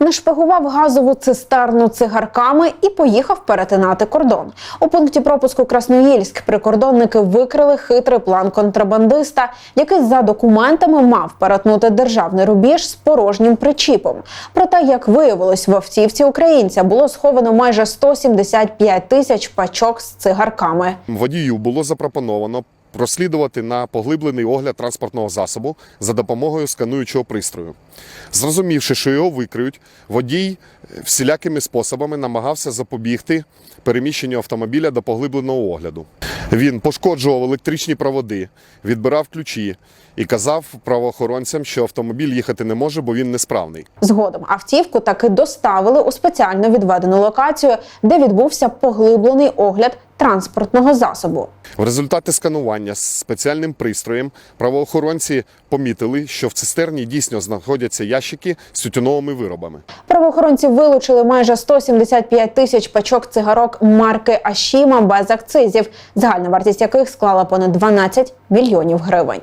нашпигував газову цистерну цигарками і поїхав перетинати кордон. У пункті пропуску Красноїльськ прикордонники викрили хитрий план контрабандиста, який за документами мав перетнути державний рубіж з порожнім причіпом. Проте, як виявилось, в автівці українця було сховано майже 175 тисяч пачок з цигарками. Водію було запропоновано прослідувати на поглиблений огляд транспортного засобу за допомогою скануючого пристрою. Зрозумівши, що його викриють, водій е, всілякими способами намагався запобігти переміщенню автомобіля до поглибленого огляду. Він пошкоджував електричні проводи, відбирав ключі і казав правоохоронцям, що автомобіль їхати не може, бо він несправний. Згодом автівку таки доставили у спеціально відведену локацію, де відбувся поглиблений огляд транспортного засобу. В результаті сканування з спеціальним пристроєм правоохоронці помітили, що в цистерні дійсно знаходяться ящики з тютюновими виробами. Правоохоронці вилучили майже 175 тисяч пачок цигарок марки Ашіма без акцизів, загальна вартість яких склала понад 12 мільйонів гривень.